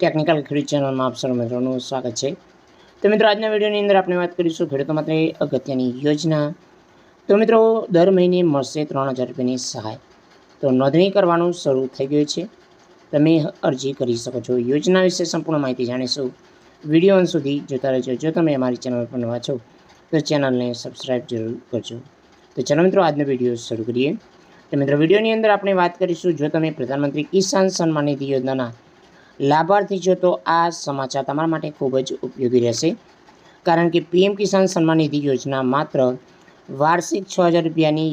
Technical ખેડૂત ચેનલમાં આપ સર્વ મિત્રોનું સ્વાગત છે. તો મિત્રો, આજના વિડીયોની અંદર આપણે વાત કરીશું ખેડૂતો માટે અગત્યની યોજના. તો મિત્રો, દર મહિને મળશે ત્રણ હજાર રૂપિયાની સહાય. તો નોંધણી કરવાનું શરૂ થઈ ગયું છે. તમે અરજી કરી શકો છો. યોજના વિશે સંપૂર્ણ માહિતી જાણીશું. વીડિયો અંત સુધી જોતા રહેજો. જો તમે અમારી ચેનલ પર નવા છો, તો ચેનલને સબસ્ક્રાઈબ જરૂર કરજો. તો ચાલો મિત્રો, આજનો વીડિયો શરૂ કરીએ. તો મિત્રો, વિડીયોની અંદર આપણે વાત કરીશું, જો તમે પ્રધાનમંત્રી કિસાન સન્માન નિધિ યોજનાના લાભાર્થી છો તો આ સમાચાર તમારા માટે ખૂબ જ ઉપયોગી રહેશે. કારણ કે પીએમ કિસાન સન્માન નિધિ યોજના માત્ર વાર્ષિક છ હજાર રૂપિયાની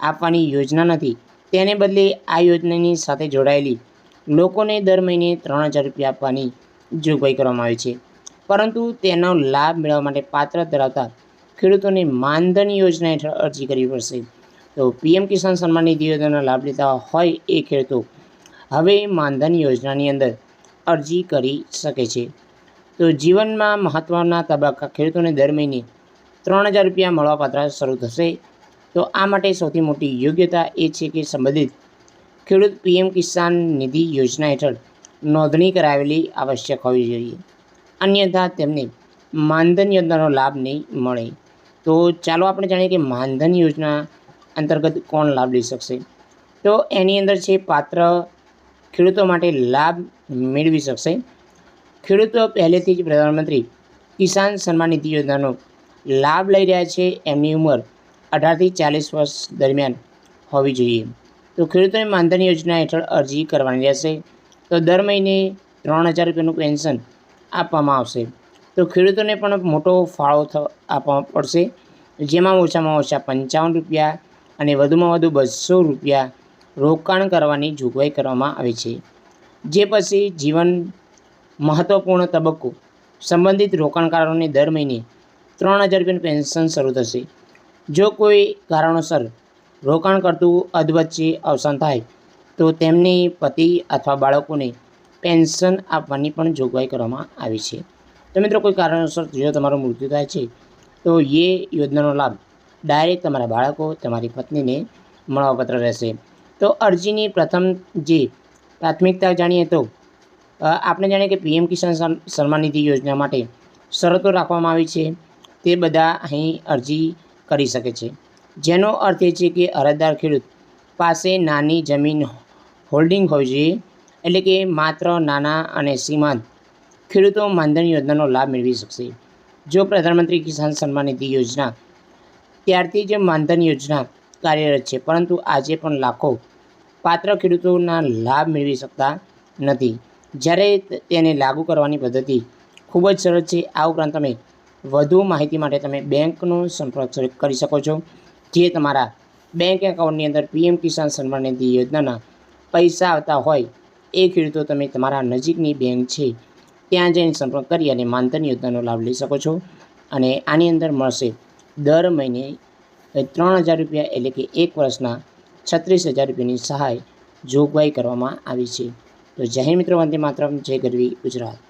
આપવાની યોજના નથી, તેને બદલે આ યોજનાની સાથે જોડાયેલી લોકોને દર મહિને ત્રણ હજાર રૂપિયા આપવાની જોગવાઈ કરવામાં આવી છે. પરંતુ તેનો લાભ મેળવવા માટે પાત્ર ધરાવતા ખેડૂતોને માનધન યોજના હેઠળ અરજી કરવી પડશે. તો પીએમ કિસાન સન્માન નિધિ યોજનાનો લાભ લેતા હોય એ ખેડૂતો હવે માનધન યોજનાની અંદર અરજી કરી શકે છે. તો જીવનમાં મહત્ત્વના તબક્કા ખેડૂતોને દર મહિને ત્રણ હજાર રૂપિયા મળવાપાત્ર શરૂ થશે. તો આ માટે સૌથી મોટી યોગ્યતા એ છે કે સંબંધિત ખેડૂત પીએમ કિસાન નિધિ યોજના હેઠળ નોંધણી કરાવેલી આવશ્યક હોવી જોઈએ. અન્યથા તેમને માનધન યોજનાનો લાભ નહીં મળે. તો ચાલો આપણે જાણીએ કે માનધન યોજના અંતર્ગત કોણ લાભ લઈ શકશે? તો એની અંદર છે પાત્ર ખેડૂતો માટે લાભ મેળવી શકશે. ખેડૂતો પહેલેથી જ પ્રધાનમંત્રી કિસાન સન્માન નિધિ યોજનાનો લાભ લઈ રહ્યા છે. એમની ઉંમર અઢારથી ચાલીસ વર્ષ દરમિયાન હોવી જોઈએ. તો ખેડૂતોને માનધન યોજના હેઠળ અરજી કરવાની રહેશે. તો દર મહિને ત્રણ હજાર રૂપિયાનું પેન્શન આપવામાં આવશે. તો ખેડૂતોને પણ મોટો ફાળો આપવામાં આપવા પડશે. જેમાં ઓછામાં ઓછા પંચાવન રૂપિયા અને વધુમાં વધુ બસો રૂપિયા રોકાણ કરવાની જોગવાઈ કરવામાં આવી છે. જે પછી જીવન મહત્ત્વપૂર્ણ તબક્કો, સંબંધિત રોકાણકારોને દર મહિને ત્રણ હજાર રૂપિયાનું પેન્શન શરૂ થશે. જો કોઈ કારણોસર રોકાણ કરતું અધવચ્ચે અવસાન થાય, તો તેમની પતિ અથવા બાળકોને પેન્શન આપવાની પણ જોગવાઈ કરવામાં આવી છે. તો મિત્રો, કોઈ કારણોસર જો તમારું મૃત્યુ થાય છે, તો એ યોજનાનો લાભ ડાયરેક્ટ તમારા બાળકો, તમારી પત્નીને મળવાપત્ર રહેશે. તો અરજીની પ્રથમ જે પ્રાથમિકતા જાણીએ તો આપણે જાણીએ કે પીએમ કિસાન સન્- સન્માન નિધિ યોજના માટે શરતો રાખવામાં આવી છે. તે બધા અહીં અરજી કરી શકે છે. જેનો અર્થ એ છે કે અરજદાર ખેડૂત પાસે નાની જમીન હોલ્ડિંગ હોવી જોઈએ એટલે કે માત્ર નાના અને સીમાંત ખેડૂતો માનધન યોજનાનો લાભ મેળવી શકશે. જો પ્રધાનમંત્રી કિસાન સન્માન નિધિ યોજના ત્યારથી જ માનધન યોજના કાર્યરત છે, પરંતુ આજે પણ લાખો પાત્ર ખેડૂતોના લાભ મેળવી શકતા નથી. જ્યારે તેને લાગુ કરવાની પદ્ધતિ ખૂબ જ સરળ છે, આ ઉપરાંત તમે વધુ માહિતી માટે તમે બેંકનો સંપર્ક કરી શકો છો, જે તમારા બેંક એકાઉન્ટની અંદર પીએમ કિસાન સન્માન નિધિ યોજનાના પૈસા આવતા હોય, એ ખેડૂતો તમે તમારા નજીકની બેંક છે, ત્યાં જઈને સંપર્ક કરી અને માનધન યોજનાનો લાભ લઈ શકો છો. અને આની અંદર મળશે દર મહિને ત્રણ હજાર રૂપિયા એટલે કે એક વર્ષના છત્રીસ હજાર રૂપિયાની સહાય જોગવાઈ કરવામાં આવી છે. તો જય મિત્રો, વંદે માતરમ, જય ગરવી ગુજરાત.